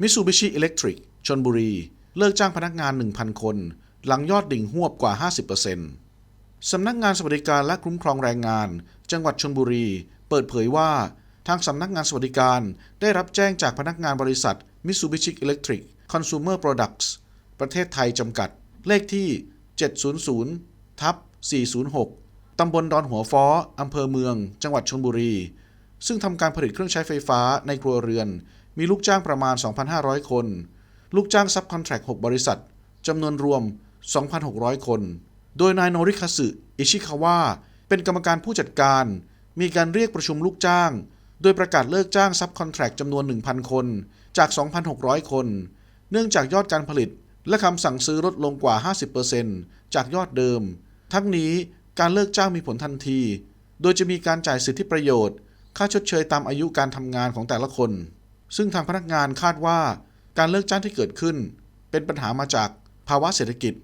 Mitsubishi Electric ชนบุรี เลิกจ้างพนักงาน 1,000 คน หลังยอดดิ่งหวบกว่า 50%สำนักงานสวัสดิการและคุ้มครองแรงงาน จังหวัดชนบุรี เปิดเผยว่า ทางสำนักงานสวัสดิการได้รับแจ้งจากพนักงานบริษัท Mitsubishi Electric Consumer Products ประเทศไทยจำกัด เลขที่ 700ทับ406 ตำบลดอนหัวฟ้ออำเภอเมือง จังหวัดชลบุรี ซึ่งทำการผลิตเครื่องใช้ไฟฟ้าในครัวเรือน มีลูกจ้างประมาณ 2,500 คน ลูกจ้างซับคอนแทรค6บริษัทจำนวนรวม 2,600 คน โดยนายโนริคาสึอิชิคาวะเป็นกรรมการผู้จัดการ มีการเรียกประชุมลูกจ้าง โดยประกาศเลิกจ้างซับคอนแทรคจำนวน 1,000 คนจาก 2,600 คน เนื่องจากยอดการผลิตและคำสั่งซื้อลดลงกว่า 50%จากยอดเดิม ทั้งนี้การเลิกจ้างมีผลทันที โดยจะมีการจ่ายสิทธิประโยชน์ ค่าชดเชยตามอายุการทำงานของแต่ละคน ซึ่งทางพนักงานคาดว่าการเลิกจ้างที่เกิดขึ้น เป็นปัญหามาจากภาวะเศรษฐกิจ